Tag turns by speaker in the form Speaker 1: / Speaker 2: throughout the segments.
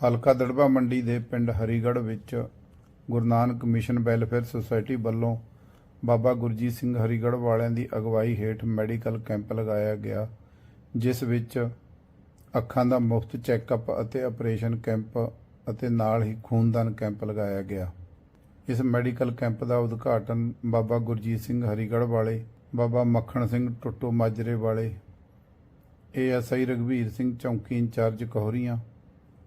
Speaker 1: ਹਲਕਾ ਦੜਬਾ ਮੰਡੀ ਦੇ ਪਿੰਡ ਹਰੀਗੜ੍ਹ ਵਿੱਚ Guru Nanak mission welfare society ਵੱਲੋਂ ਬਾਬਾ ਗੁਰਜੀਤ ਸਿੰਘ ਹਰੀਗੜ੍ਹ ਵਾਲਿਆਂ ਦੀ ਅਗਵਾਈ ਹੇਠ ਮੈਡੀਕਲ ਕੈਂਪ ਲਗਾਇਆ ਗਿਆ, ਜਿਸ ਵਿੱਚ ਅੱਖਾਂ ਦਾ ਮੁਫਤ ਚੈੱਕਅਪ ਅਤੇ ਆਪਰੇਸ਼ਨ ਕੈਂਪ ਅਤੇ ਨਾਲ ਹੀ ਖੂਨਦਾਨ ਕੈਂਪ ਲਗਾਇਆ ਗਿਆ। ਇਸ ਮੈਡੀਕਲ ਕੈਂਪ ਦਾ ਉਦਘਾਟਨ ਬਾਬਾ ਗੁਰਜੀਤ ਸਿੰਘ ਹਰੀਗੜ੍ਹ ਵਾਲੇ, ਬਾਬਾ ਮੱਖਣ ਸਿੰਘ ਟੁੱਟੋ ਮਾਜਰੇ ਵਾਲੇ ਏਐਸਆਈ ਰਗਵੀਰ ਸਿੰਘ ਚੌਂਕੀ ਇੰਚਾਰਜ ਕਹੋਰੀਆਂ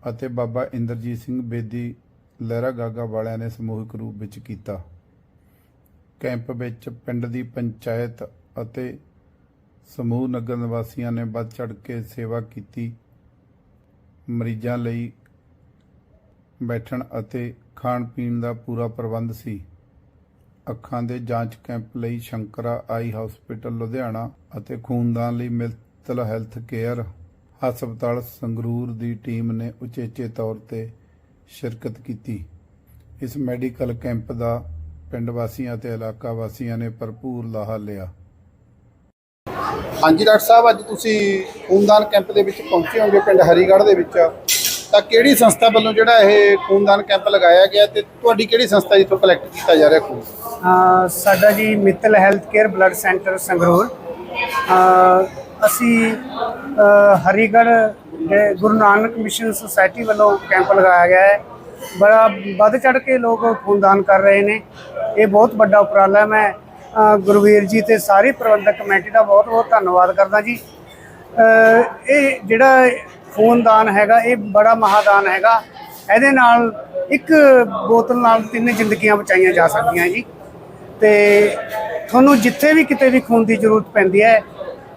Speaker 1: ਅਤੇ ਬਾਬਾ ਇੰਦਰਜੀਤ ਸਿੰਘ ਬੇਦੀ ਲਹਿਰਾ ਗਾਗਾ ਵਾਲਿਆਂ ਨੇ ਸਮੂਹਿਕ ਰੂਪ ਵਿੱਚ ਕੀਤਾ। ਕੈਂਪ ਵਿੱਚ ਪਿੰਡ ਦੀ ਪੰਚਾਇਤ ਅਤੇ ਸਮੂਹ ਨਗਰ ਨਿਵਾਸੀਆਂ ਨੇ ਵੱਧ ਚੜ੍ਹ ਕੇ ਸੇਵਾ ਕੀਤੀ। ਮਰੀਜ਼ਾਂ ਲਈ ਬੈਠਣ ਅਤੇ ਖਾਣ ਪੀਣ ਦਾ ਪੂਰਾ ਪ੍ਰਬੰਧ ਸੀ। ਅੱਖਾਂ ਦੇ ਜਾਂਚ ਕੈਂਪ ਲਈ ਸ਼ੰਕਰਾ ਆਈ ਹਸਪੀਟਲ ਲੁਧਿਆਣਾ ਅਤੇ ਖੂਨਦਾਨ ਲਈ ਮਿਲਤਲ ਹੈਲਥ ਕੇਅਰ ਹਸਪਤਾਲ ਸੰਗਰੂਰ ਦੀ ਟੀਮ ਨੇ ਉਚੇਚੇ ਤੌਰ ਤੇ ਸ਼ਿਰਕਤ ਕੀਤੀ। ਇਸ ਮੈਡੀਕਲ ਕੈਂਪ ਦਾ ਪਿੰਡ ਵਾਸੀਆਂ ਅਤੇ ਇਲਾਕਾ ਵਾਸੀਆਂ ਨੇ ਭਰਪੂਰ ਲਾਹਾ ਲਿਆ।
Speaker 2: ਹਾਂਜੀ ਡਾਕਟਰ ਸਾਹਿਬ ਅੱਜ ਤੁਸੀਂ ਖੂਨਦਾਨ ਕੈਂਪ ਦੇ ਵਿੱਚ ਪਹੁੰਚੇ ਹੋਗੇ ਪਿੰਡ ਹਰੀਗੜ੍ਹ ਦੇ ਵਿੱਚ। ਤਾਂ ਕਿਹੜੀ ਸੰਸਥਾ ਵੱਲੋਂ ਜਿਹੜਾ ਇਹ ਖੂਨਦਾਨ ਕੈਂਪ ਲਗਾਇਆ ਗਿਆ ਤੇ ਤੁਹਾਡੀ ਕਿਹੜੀ ਸੰਸਥਾ ਜਿੱਥੋਂ ਕਲੈਕਟ ਕੀਤਾ ਜਾ ਰਿਹਾ ਖੂਨ?
Speaker 3: ਸਾਡਾ G Mittal health care blood centre Sangrur. ਅਸੀਂ ਅ, ਹਰੀਗੜ੍ਹ ਦੇ ਗੁਰੂ ਨਾਨਕ ਮਿਸ਼ਨ ਸੁਸਾਇਟੀ ਵੱਲੋਂ ਕੈਂਪ ਲਗਾਇਆ ਗਿਆ ਹੈ। ਬੜਾ ਵੱਧ ਚੜ ਕੇ ਲੋਕ ਖੂਨਦਾਨ ਕਰ ਰਹੇ ਨੇ। ਇਹ ਬਹੁਤ ਵੱਡਾ ਉਪਰਾਲਾ ਮੈਂ ਗੁਰਵੀਰ ਜੀ ਤੇ ਸਾਰੀ ਪ੍ਰਬੰਧਕ ਕਮੇਟੀ ਦਾ ਬਹੁਤ ਬਹੁਤ ਧੰਨਵਾਦ ਕਰਦਾ ਜੀ। ਇਹ ਜਿਹੜਾ ਖੂਨਦਾਨ ਹੈਗਾ ਇਹ ਬੜਾ ਮਹਾਦਾਨ ਹੈਗਾ। ਇਹਦੇ ਨਾਲ ਇੱਕ ਬੋਤਲ ਨਾਲ ਤਿੰਨ ਜ਼ਿੰਦਗੀਆਂ ਬਚਾਈਆਂ ਜਾ ਸਕਦੀਆਂ ਜੀ। ਤੇ ਤੁਹਾਨੂੰ ਜਿੱਥੇ ਵੀ ਕਿਤੇ ਵੀ ਖੂਨ ਦੀ ਜ਼ਰੂਰਤ ਪੈਂਦੀ ਹੈ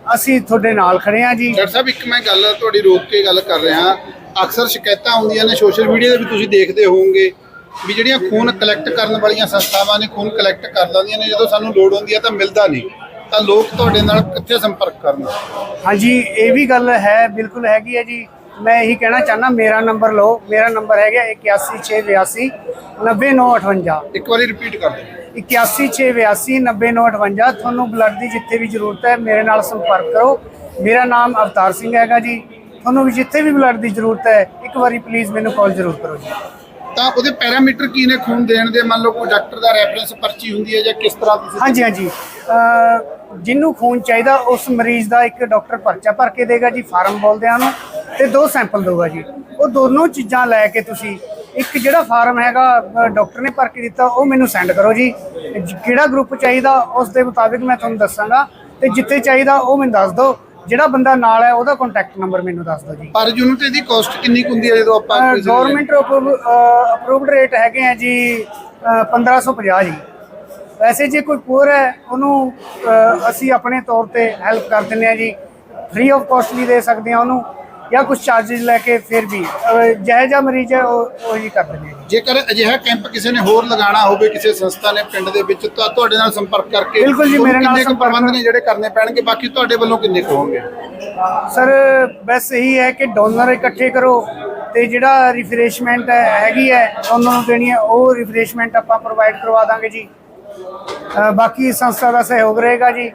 Speaker 3: ਅਸੀਂ ਤੁਹਾਡੇ ਨਾਲ ਖੜੇ ਹਾਂ ਜੀ।
Speaker 2: ਡਾਕਟਰ ਸਾਹਿਬ ਇੱਕ ਮੈਂ ਗੱਲ ਤੁਹਾਡੀ ਰੋਕ ਕੇ ਗੱਲ ਕਰ ਰਿਹਾ ਅਕਸਰ ਸ਼ਿਕਾਇਤਾਂ ਆਉਂਦੀਆਂ ਨੇ ਸੋਸ਼ਲ ਮੀਡੀਆ ਤੇ ਵੀ ਤੁਸੀਂ ਦੇਖਦੇ ਹੋਵੋਗੇ ਵੀ ਜਿਹੜੀਆਂ ਖੂਨ ਕਲੈਕਟ ਕਰਨ ਵਾਲੀਆਂ ਸੰਸਥਾਵਾਂ ਨੇ ਖੂਨ ਕਲੈਕਟ ਕਰ ਲੈਂਦੀਆਂ ਨੇ ਜਦੋਂ ਸਾਨੂੰ ਲੋੜ ਹੁੰਦੀ ਹੈ ਤਾਂ ਮਿਲਦਾ ਨਹੀਂ। ਤਾਂ ਲੋਕ ਤੁਹਾਡੇ ਨਾਲ ਕਿੱਥੇ ਸੰਪਰਕ ਕਰਨ?
Speaker 3: ਹਾਂਜੀ ਇਹ ਵੀ ਗੱਲ ਹੈ ਬਿਲਕੁਲ ਹੈਗੀ ਹੈ ਜੀ। ਮੈਂ ਇਹੀ ਕਹਿਣਾ ਚਾਹਨਾ ਮੇਰਾ ਨੰਬਰ ਲਓ ਮੇਰਾ ਨੰਬਰ ਹੈਗਾ 81682 90958
Speaker 2: ਇੱਕ ਵਾਰੀ ਰਿਪੀਟ ਕਰ ਦਿਓ।
Speaker 3: 81682 90958 ਤੁਹਾਨੂੰ ਬਲੱਡ ਦੀ ਜਿੱਥੇ ਵੀ ਜ਼ਰੂਰਤ ਹੈ ਮੇਰੇ ਨਾਲ ਸੰਪਰਕ ਕਰੋ। ਮੇਰਾ ਨਾਮ ਅਵਤਾਰ ਸਿੰਘ ਹੈਗਾ ਜੀ। ਤੁਹਾਨੂੰ ਵੀ ਜਿੱਥੇ ਵੀ ਬਲੱਡ ਦੀ ਜ਼ਰੂਰਤ ਹੈ ਇੱਕ ਵਾਰੀ ਪਲੀਜ਼ ਮੈਨੂੰ ਕਾਲ ਜ਼ਰੂਰ ਕਰੋ ਜੀ।
Speaker 2: ਤਾਂ ਉਹਦੇ ਪੈਰਾਮੀਟਰ ਕੀ ਨੇ ਖੂਨ ਦੇਣ ਦੇ? ਮੰਨ ਲਓ ਕੋਈ ਡਾਕਟਰ ਦਾ ਰੈਫਰੈਂਸ ਪਰਚੀ ਹੁੰਦੀ ਹੈ ਜਾਂ ਕਿਸ ਤਰ੍ਹਾਂ ਤੁਸੀਂ
Speaker 3: ਹਾਂਜੀ ਹਾਂਜੀ। ਜਿਹਨੂੰ ਖੂਨ ਚਾਹੀਦਾ ਉਸ ਮਰੀਜ਼ ਦਾ ਇੱਕ ਡਾਕਟਰ ਪਰਚਾ ਭਰ ਕੇ ਦੇਗਾ ਜੀ ਫਾਰਮ ਬੋਲਦੇ ਆ ਉਹਨੂੰ ਤੇ ਦੋ ਸੈਂਪਲ ਦਊਗਾ ਜੀ। ਉਹ ਦੋਨੋਂ ਚੀਜ਼ਾਂ ਲੈ ਕੇ ਤੁਸੀਂ ਇੱਕ ਜਿਹੜਾ ਫਾਰਮ ਹੈਗਾ ਡਾਕਟਰ ਨੇ ਭਰ ਕੇ ਦਿੱਤਾ ਉਹ ਮੈਨੂੰ ਸੈਂਡ ਕਰੋ ਜੀ। ਕਿਹੜਾ ਗਰੁੱਪ ਚਾਹੀਦਾ ਉਸ ਦੇ ਮੁਤਾਬਿਕ ਮੈਂ ਤੁਹਾਨੂੰ ਦੱਸਾਂਗਾ। ਤੇ ਜਿੱਥੇ ਚਾਹੀਦਾ ਉਹ ਮੈਨੂੰ ਦੱਸ ਦਿਓ। ਜਿਹੜਾ ਬੰਦਾ ਨਾਲ ਹੈ ਉਹਦਾ ਕੰਟੈਕਟ ਨੰਬਰ ਮੈਨੂੰ ਦੱਸ ਦਿਓ ਜੀ।
Speaker 2: ਪਰ ਯੂਨਿਟ ਇਹਦੀ ਕਾਸਟ ਕਿੰਨੀ ਹੁੰਦੀ ਹੈ ਜਦੋਂ ਆਪਾਂ
Speaker 3: ਗਵਰਨਮੈਂਟ ਅਪਰੂਵਡ ਰੇਟ ਹੈਗੇ ਆ ਜੀ ਅਹ 1550 ਜੀ। ਵੈਸੇ ਜੇ ਕੋਈ ਪੂਰ ਹੈ ਉਹਨੂੰ ਅਸੀਂ ਆਪਣੇ ਤੌਰ ਤੇ ਹੈਲਪ ਕਰ ਦਿੰਦੇ ਆ ਜੀ। ਫ੍ਰੀ ਆਫ ਕਾਸਟ ਵੀ ਦੇ ਸਕਦੇ ਆ ਉਹਨੂੰ। ਜਾਂ ਕੁਝ ਚਾਰजेस ਲੈ ਕੇ ਫਿਰ ਵੀ ਜਿਹੋ ਜਿਹਾ ਮਰੀਜ਼ ਹੈ ਉਹ ਉਹ ਹੀ ਕਰ ਦਿੰਦੇ
Speaker 2: ਜੇਕਰ ਅਜਿਹਾ ਕੈਂਪ ਕਿਸੇ ਨੇ ਹੋਰ ਲਗਾਉਣਾ ਹੋਵੇ ਕਿਸੇ ਸੰਸਥਾ ਨੇ ਪਿੰਡ ਦੇ ਵਿੱਚ ਤਾਂ ਤੁਹਾਡੇ ਨਾਲ ਸੰਪਰਕ ਕਰਕੇ
Speaker 3: ਬਿਲਕੁਲ ਜੀ, ਮੇਰੇ ਨਾਲ
Speaker 2: ਕਿੰਨੇ ਕੁ
Speaker 3: ਸੰਪਰਕ
Speaker 2: ਪ੍ਰਬੰਧ ਨੇ ਜਿਹੜੇ ਕਰਨੇ ਪੈਣਗੇ? ਬਾਕੀ ਤੁਹਾਡੇ ਵੱਲੋਂ ਕਿੰਨੇ ਕੁ ਹੋਣਗੇ?
Speaker 3: ਸਰ ਬਸ ਇਹੀ ਹੈ ਕਿ ਡੋਨਰ ਇਕੱਠੇ ਕਰੋ ਤੇ ਜਿਹੜਾ ਰਿਫਰੈਸ਼ਮੈਂਟ ਹੈਗੀ ਹੈ ਉਹਨਾਂ ਨੂੰ ਦੇਣੀ ਹੈ ਉਹ ਰਿਫਰੈਸ਼ਮੈਂਟ ਆਪਾਂ ਪ੍ਰੋਵਾਈਡ ਕਰਵਾ ਦਾਂਗੇ ਜੀ। ਅ, ਬਾਕੀ ਸੰਸਥਾ ਦਾ ਸਹਿਯੋਗ ਰਹੇਗਾ ਜੀ।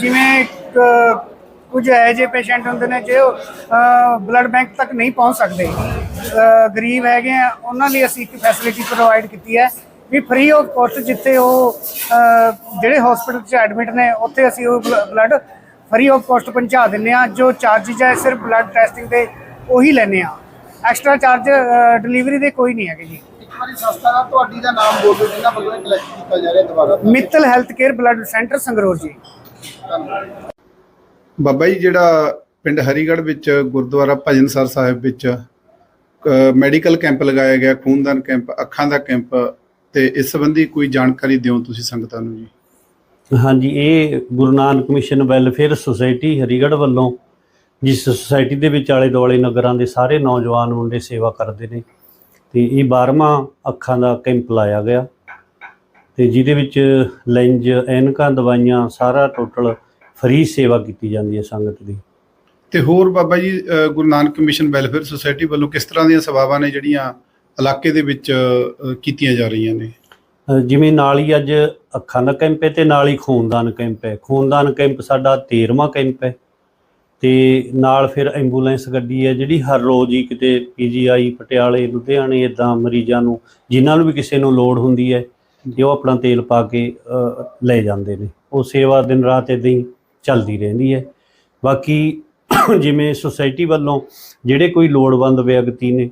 Speaker 3: ਜਿਵੇਂ ਅ, ਕੁਝ ਇਹੋ ਜਿਹੇ ਪੇਸ਼ੈਂਟ ਹੁੰਦੇ ਨੇ ਜੋ ਬਲੱਡ ਬੈਂਕ ਤੱਕ ਨਹੀਂ ਪਹੁੰਚ ਸਕਦੇ। ਗਰੀਬ ਹੈਗੇ ਆ ਉਹਨਾਂ ਲਈ ਅਸੀਂ ਇੱਕ ਫੈਸਿਲਿਟੀ ਪ੍ਰੋਵਾਈਡ ਕੀਤੀ ਹੈ ਵੀ ਫ੍ਰੀ ਆਫ ਕੋਸਟ ਜਿੱਥੇ ਉਹ ਜਿਹੜੇ ਹਸਪੀਟਲ 'ਚ ਐਡਮਿਟ ਨੇ ਉੱਥੇ ਅਸੀਂ ਉਹ ਬਲੱਡ ਫ੍ਰੀ ਆਫ ਕੋਸਟ ਪਹੁੰਚਾ ਦਿੰਦੇ ਆ ਜੋ ਚਾਰजेस ਹੈ ਸਿਰਫ ਬਲੱਡ ਟੈਸਟਿੰਗ ਦੇ ਉਹੀ ਲੈਂਦੇ ਆ ਐਕਸਟਰਾ ਚਾਰਜ ਡਿਲੀਵਰੀ ਦੇ ਕੋਈ ਨਹੀਂ ਹੈਗੇ ਜੀ।
Speaker 2: ਇੱਕ ਵਾਰੀ ਸੰਸਥਾ ਦਾ ਤੁਹਾਡੀ ਦਾ ਨਾਮ ਬੋਲੋ ਜਿਨ੍ਹਾਂ ਵੱਲੋਂ ਕਲੈਕਟ ਕੀਤਾ ਜਾ ਰਿਹਾ ਦੁਬਾਰਾ।
Speaker 3: Mittal health care blood centre Sangrur ਜੀ।
Speaker 1: ਬਾਬਾ ਜੀ, ਜਿਹੜਾ ਪਿੰਡ ਹਰੀਗੜ੍ਹ ਵਿੱਚ ਗੁਰਦੁਆਰਾ ਭਜਨ ਸਰ ਸਾਹਿਬ ਵਿੱਚ ਮੈਡੀਕਲ ਕੈਂਪ ਲਗਾਇਆ ਗਿਆ, ਖੂਨਦਾਨ ਕੈਂਪ, ਅੱਖਾਂ ਦਾ ਕੈਂਪ, ਤੇ ਇਸ ਸੰਬੰਧੀ ਕੋਈ ਜਾਣਕਾਰੀ ਦਿਓ ਤੁਸੀਂ ਸੰਗਤਾਂ ਨੂੰ ਜੀ?
Speaker 4: ਹਾਂਜੀ, ਇਹ Guru Nanak mission welfare society Harigarh ਵੱਲੋਂ, ਜਿਸ ਸੁਸਾਇਟੀ ਦੇ ਵਿੱਚ ਆਲੇ ਦੁਆਲੇ ਨਗਰਾਂ ਦੇ ਸਾਰੇ ਨੌਜਵਾਨ ਮੁੰਡੇ ਸੇਵਾ ਕਰਦੇ ਨੇ, ਤੇ ਇਹ 12ਵਾਂ ਅੱਖਾਂ ਦਾ ਕੈਂਪ ਲਾਇਆ ਗਿਆ, ਤੇ ਜਿਹਦੇ ਵਿੱਚ ਲੈਂਜ, ਐਨਕਾਂ, ਦਵਾਈਆਂ ਸਾਰਾ ਟੋਟਲ ਫ੍ਰੀ ਸੇਵਾ ਕੀਤੀ ਜਾਂਦੀ ਹੈ ਸੰਗਤ ਦੀ।
Speaker 1: ਤੇ ਹੋਰ Baba ji Guru Nanak mission welfare society ਵੱਲੋਂ ਕਿਸ ਤਰ੍ਹਾਂ ਦੀਆਂ ਸੇਵਾਵਾਂ ਨੇ ਜਿਹੜੀਆਂ ਇਲਾਕੇ ਦੇ ਵਿੱਚ ਕੀਤੀਆਂ ਜਾ ਰਹੀਆਂ ਨੇ?
Speaker 4: ਜਿਵੇਂ ਨਾਲ ਹੀ ਅੱਜ ਅੱਖਾਂ ਦਾ ਕੈਂਪ ਹੈ ਤੇ ਨਾਲ ਹੀ ਖੂਨਦਾਨ ਕੈਂਪ ਹੈ। ਖੂਨਦਾਨ ਕੈਂਪ ਸਾਡਾ 13ਵਾਂ ਕੈਂਪ ਹੈ ਤੇ ਨਾਲ ਫਿਰ ਐਂਬੂਲੈਂਸ ਗੱਡੀ ਹੈ ਜਿਹੜੀ ਹਰ ਰੋਜ਼ ਹੀ ਕਿਤੇ ਪੀਜੀਆਈ ਪਟਿਆਲੇ ਲੁਧਿਆਣੇ ਇਦਾਂ ਮਰੀਜ਼ਾਂ ਨੂੰ ਜਿਨ੍ਹਾਂ ਨੂੰ ਵੀ ਕਿਸੇ ਨੂੰ ਲੋੜ ਹੁੰਦੀ ਹੈ ਤੇ ਉਹ ਆਪਣਾ ਤੇਲ ਪਾ ਕੇ ਲੈ ਜਾਂਦੇ ਨੇ। ਉਹ ਸੇਵਾ ਦਿਨ ਰਾਤ ਇਦਾਂ ਹੀ ਚੱਲਦੀ ਰਹਿੰਦੀ ਹੈ। ਬਾਕੀ ਜਿਵੇਂ ਸੁਸਾਇਟੀ ਵੱਲੋਂ ਜਿਹੜੇ ਕੋਈ ਲੋੜਵੰਦ ਵਿਅਕਤੀ ਨੇ,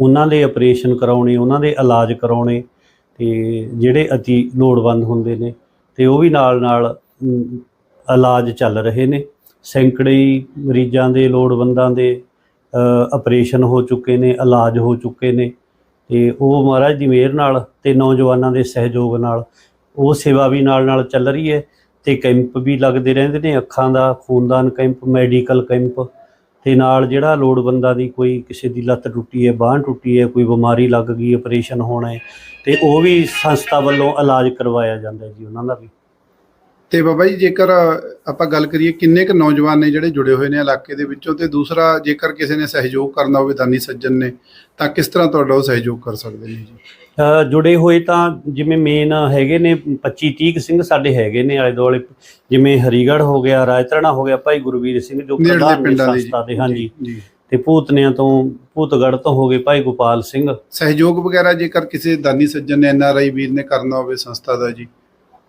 Speaker 4: ਉਹਨਾਂ ਦੇ ਆਪਰੇਸ਼ਨ ਕਰਾਉਣੇ, ਉਹਨਾਂ ਦੇ ਇਲਾਜ ਕਰਾਉਣੇ ਤੇ ਜਿਹੜੇ ਅਤੀ ਲੋੜਵੰਦ ਹੁੰਦੇ ਨੇ ਤੇ ਉਹ ਵੀ ਨਾਲ ਨਾਲ ਇਲਾਜ ਚੱਲ ਰਹੇ ਨੇ। ਸੈਂਕੜੇ ਮਰੀਜ਼ਾਂ ਦੇ, ਲੋੜਵੰਦਾਂ ਦੇ ਆਪਰੇਸ਼ਨ ਹੋ ਚੁੱਕੇ ਨੇ, ਇਲਾਜ ਹੋ ਚੁੱਕੇ ਨੇ ਤੇ ਉਹ ਮਹਾਰਾਜ ਦੀ ਮਿਹਰ ਨਾਲ ਤੇ ਨੌਜਵਾਨਾਂ ਦੇ ਸਹਿਯੋਗ ਨਾਲ ਉਹ ਸੇਵਾ ਵੀ ਨਾਲ ਨਾਲ ਚੱਲ ਰਹੀ ਹੈ। ਤੇ ਕੈਂਪ ਵੀ ਲੱਗਦੇ ਰਹਿੰਦੇ ਨੇ, ਅੱਖਾਂ ਦਾ, ਖੂਨਦਾਨ ਕੈਂਪ, ਮੈਡੀਕਲ ਕੈਂਪ। ਤੇ ਨਾਲ ਜਿਹੜਾ ਲੋੜਵੰਦਾਂ ਦੀ ਕੋਈ ਕਿਸੇ ਦੀ ਲੱਤ ਟੁੱਟੀ ਹੈ, ਬਾਂਹ ਟੁੱਟੀ ਹੈ, ਕੋਈ ਬਿਮਾਰੀ ਲੱਗ ਗਈ ਆਪਰੇਸ਼ਨ ਹੋਣਾ ਹੈ, ਤੇ ਉਹ ਵੀ ਸੰਸਥਾ ਵੱਲੋਂ ਇਲਾਜ ਕਰਵਾਇਆ ਜਾਂਦਾ ਜੀ, ਉਹਨਾਂ ਦਾ ਵੀ।
Speaker 2: ਤੇ ਬਾਬਾ ਜੀ, ਜੇਕਰ ਆਪਾਂ ਗੱਲ ਕਰੀਏ ਕਿੰਨੇ ਕੁ ਨੌਜਵਾਨ ਨੇ ਜਿਹੜੇ ਜੁੜੇ ਹੋਏ ਨੇ ਇਲਾਕੇ ਦੇ ਵਿੱਚੋਂ ਤੇ ਦੂਸਰਾ ਜੇਕਰ ਕਿਸੇ ਨੇ ਸਹਿਯੋਗ ਕਰਨਾ ਹੋਵੇ ਦਾਨੀ ਸੱਜਣ ਨੇ, ਤਾਂ ਕਿਸ ਤਰ੍ਹਾਂ ਤੁਹਾਡਾ ਉਹ ਸਹਿਯੋਗ ਕਰ ਸਕਦੇ ਨੇ ਜੀ?
Speaker 4: ਜੁੜੇ ਹੋਏ ਤਾਂ ਜਿਵੇਂ ਮੇਨ ਹੈਗੇ ਨੇ 25 30 ਸਿੰਘ ਸਾਡੇ ਹੈਗੇ ਨੇ ਆਲੇ ਦੁਆਲੇ ਜਿਵੇਂ ਹਰੀਗੜ੍ਹ ਹੋ ਗਿਆ ਰਾਜਤਰਣਾ ਹੋ ਗਿਆ ਭਾਈ ਗੁਰਵੀਰ ਸਿੰਘ ਜੋ ਪ੍ਰਧਾਨ ਨੇ। ਸੰਸਥਾ ਦੇ ਹਾਂਜੀ। ਤੇ ਭੂਤਨਿਆਂ ਤੋਂ ਭੂਤਗੜ੍ਹ ਤੋਂ ਹੋ ਗਏ ਭਾਈ ਗੋਪਾਲ ਸਿੰਘ।
Speaker 2: ਸਹਿਯੋਗ ਵਗੈਰਾ ਜੇਕਰ ਕਿਸੇ ਦਾਨੀ ਸੱਜਣ ਨੇ ਐਨਆਰਆਈ ਵੀਰ ਨੇ ਕਰਨਾ ਹੋਵੇ ਸੰਸਥਾ ਦਾ ਜੀ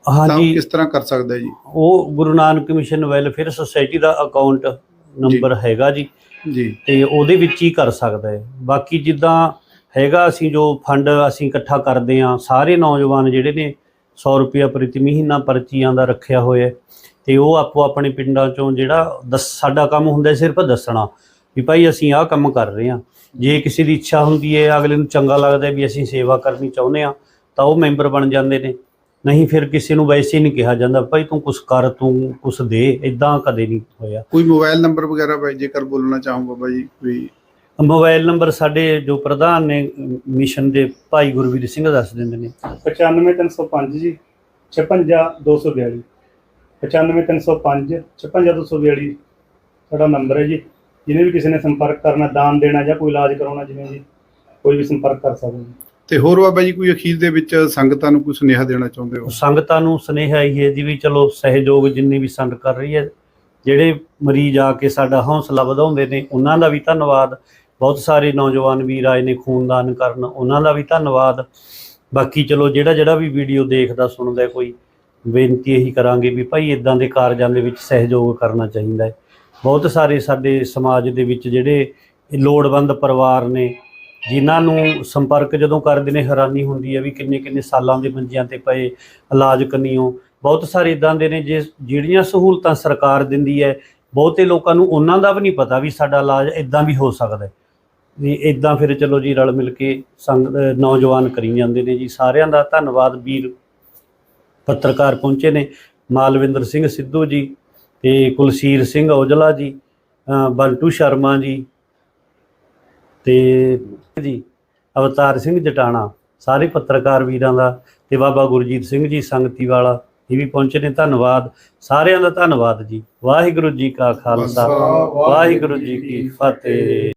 Speaker 4: ਹਾਂਜੀ।
Speaker 2: ਕਿਸ ਤਰ੍ਹਾਂ ਕਰ ਸਕਦਾ ਜੀ?
Speaker 4: ਉਹ Guru Nanak mission welfare society ਦਾ ਅਕਾਊਂਟ ਨੰਬਰ ਹੈਗਾ ਜੀ।
Speaker 2: ਜੀ।
Speaker 4: ਤੇ ਉਹਦੇ ਵਿੱਚ ਹੀ ਕਰ ਸਕਦਾ ਹੈ। ਬਾਕੀ ਜਿੱਦਾਂ ਹੈਗਾ, ਅਸੀਂ ਜੋ ਫੰਡ ਅਸੀਂ ਇਕੱਠਾ ਕਰਦੇ ਆ ਸਾਰੇ ਨੌਜਵਾਨ ਜਿਹੜੇ ਨੇ 100 ਰੁਪਿਆ ਪ੍ਰਤੀ ਮਹੀਨਾ ਪਰਚੀਆਂ ਦਾ ਰੱਖਿਆ ਹੋਇਆ ਹੈ ਤੇ ਉਹ ਆਪੋ ਆਪਣੇ ਪਿੰਡਾਂ ਚੋਂ ਜਿਹੜਾ ਦੱਸ, ਸਾਡਾ ਕੰਮ ਹੁੰਦਾ ਸਿਰਫ ਦੱਸਣਾ ਵੀ ਭਾਈ ਅਸੀਂ ਆਹ ਕੰਮ ਕਰ ਰਹੇ ਹਾਂ। ਜੇ ਕਿਸੇ ਦੀ ਇੱਛਾ ਹੁੰਦੀ ਹੈ, ਅਗਲੇ ਨੂੰ ਚੰਗਾ ਲੱਗਦਾ ਵੀ ਅਸੀਂ ਸੇਵਾ ਕਰਨੀ ਚਾਹੁੰਦੇ ਆ ਤਾਂ ਉਹ ਮੈਂਬਰ ਬਣ ਜਾਂਦੇ ਨੇ। ਨਹੀਂ ਫਿਰ ਕਿਸੇ ਨੂੰ ਵੈਸੇ ਨਹੀਂ ਕਿਹਾ ਜਾਂਦਾ, ਭਾਈ ਤੂੰ ਕੁਛ ਕਰ, ਤੂੰ ਕੁਛ ਦੇ ਇਦਾਂ ਕਦੇ ਨਹੀਂ ਹੋਇਆ।
Speaker 2: ਕੋਈ ਮੋਬਾਈਲ ਨੰਬਰ ਵਗੈਰਾ ਬਾਈ ਜੇਕਰ ਬੋਲਣਾ ਚਾਹੂੰਗਾ ਬਾਬਾ ਜੀ ਕੋਈ
Speaker 4: ਮੋਬਾਈਲ ਨੰਬਰ ਸਾਡੇ ਜੋ ਪ੍ਰਧਾਨ ਨੇ ਮਿਸ਼ਨ ਦੇ ਭਾਈ ਗੁਰਵੀਰ ਸਿੰਘ ਦੱਸ ਦਿੰਦੇ ਨੇ।
Speaker 5: 95305 ਜੀ 56242 95305 56242 ਸਾਡਾ ਨੰਬਰ ਹੈ ਜੀ। ਜਿਹਨੇ ਵੀ ਕਿਸੇ ਨੇ ਸੰਪਰਕ ਕਰਨਾ ਦਾਨ ਦੇਣਾ ਜਾਂ ਕੋਈ ਇਲਾਜ ਕਰਾਉਣਾ ਜਿਵੇਂ ਜੀ ਕੋਈ ਵੀ ਸੰਪਰਕ ਕਰ ਸਕਦਾ ਜੀ
Speaker 2: ਤੇ ਹੋਰ ਬਾਬਾ ਜੀ ਕੋਈ ਅਖੀਰ ਦੇ ਵਿੱਚ ਸੰਗਤਾਂ ਨੂੰ ਕੋਈ ਸੁਨੇਹਾ ਦੇਣਾ ਚਾਹੁੰਦੇ ਹੋ?
Speaker 4: ਸੰਗਤਾਂ ਨੂੰ ਸੁਨੇਹਾ ਹੀ ਹੈ ਜੀ ਵੀ ਚਲੋ ਸਹਿਯੋਗ ਜਿੰਨੀ ਵੀ ਸੰਗਤ ਕਰ ਰਹੀ ਹੈ ਜਿਹੜੇ ਮਰੀਜ਼ ਆ ਕੇ ਸਾਡਾ ਹੌਸਲਾ ਵਧਾਉਂਦੇ ਨੇ ਉਹਨਾਂ ਦਾ ਵੀ ਧੰਨਵਾਦ। ਬਹੁਤ ਸਾਰੇ ਨੌਜਵਾਨ ਵੀਰ ਆਏ ਨੇ ਖੂਨਦਾਨ ਕਰਨ, ਉਹਨਾਂ ਦਾ ਵੀ ਧੰਨਵਾਦ। ਬਾਕੀ ਚਲੋ ਜਿਹੜਾ ਜਿਹੜਾ ਵੀ ਵੀਡੀਓ ਦੇਖਦਾ, ਸੁਣਦਾ ਕੋਈ ਬੇਨਤੀ ਇਹੀ ਕਰਾਂਗੇ ਵੀ ਭਾਈ ਇਦਾਂ ਦੇ ਕਾਰਜਾਂ ਦੇ ਵਿੱਚ ਸਹਿਯੋਗ ਕਰਨਾ ਚਾਹੀਦਾ ਹੈ। ਬਹੁਤ ਸਾਰੇ ਸਾਡੇ ਸਮਾਜ ਦੇ ਵਿੱਚ ਜਿਹੜੇ ਲੋੜਵੰਦ ਪਰਿਵਾਰ ਨੇ, ਜਿਨ੍ਹਾਂ ਨੂੰ ਸੰਪਰਕ ਜਦੋਂ ਕਰਦੇ ਨੇ, ਹੈਰਾਨੀ ਹੁੰਦੀ ਹੈ ਵੀ ਕਿੰਨੇ ਕਿੰਨੇ ਸਾਲਾਂ ਦੇ ਮੰਜਿਆਂ ਤੇ ਪਏ ਇਲਾਜ ਕੰਨੀਓ ਬਹੁਤ ਸਾਰੇ ਇਦਾਂ ਦੇ ਨੇ ਜੇ ਜਿਹੜੀਆਂ ਸਹੂਲਤਾਂ ਸਰਕਾਰ ਦਿੰਦੀ ਹੈ, ਬਹੁਤੇ ਲੋਕਾਂ ਨੂੰ ਉਹਨਾਂ ਦਾ ਵੀ ਨਹੀਂ ਪਤਾ ਵੀ ਸਾਡਾ ਇਲਾਜ ਇਦਾਂ ਵੀ ਹੋ ਸਕਦਾ ਹੈ। ਵੀ ਇਦਾਂ ਫਿਰ ਚਲੋ ਜੀ ਰਲ ਮਿਲ ਕੇ ਸੰਗ ਨੌਜਵਾਨ ਕਰੀ ਜਾਂਦੇ ਨੇ ਜੀ। ਸਾਰਿਆਂ ਦਾ ਧੰਨਵਾਦ ਵੀਰ ਪੱਤਰਕਾਰ ਪਹੁੰਚੇ ਨੇ ਮਾਲਵਿੰਦਰ ਸਿੰਘ ਸਿੱਧੂ ਜੀ ਤੇ ਕੁਲਸੀਰ ਸਿੰਘ ਔਜਲਾ ਜੀ ਬੰਟੂ ਸ਼ਰਮਾ ਜੀ ਤੇ ਜੀ ਅਵਤਾਰ ਸਿੰਘ ਜਟਾਣਾ ਸਾਰੇ ਪੱਤਰਕਾਰ ਵੀਰਾਂ ਦਾ ਤੇ ਬਾਬਾ ਗੁਰਜੀਤ ਸਿੰਘ ਜੀ ਸੰਗਤੀ ਵਾਲਾ ਇਹ ਵੀ ਪਹੁੰਚੇ ਨੇ। ਧੰਨਵਾਦ ਸਾਰਿਆਂ ਦਾ ਧੰਨਵਾਦ ਜੀ। ਵਾਹਿਗੁਰੂ ਜੀ ਕਾ ਖਾਲਸਾ ਵਾਹਿਗੁਰੂ ਜੀ ਕੀ ਫਤਿਹ।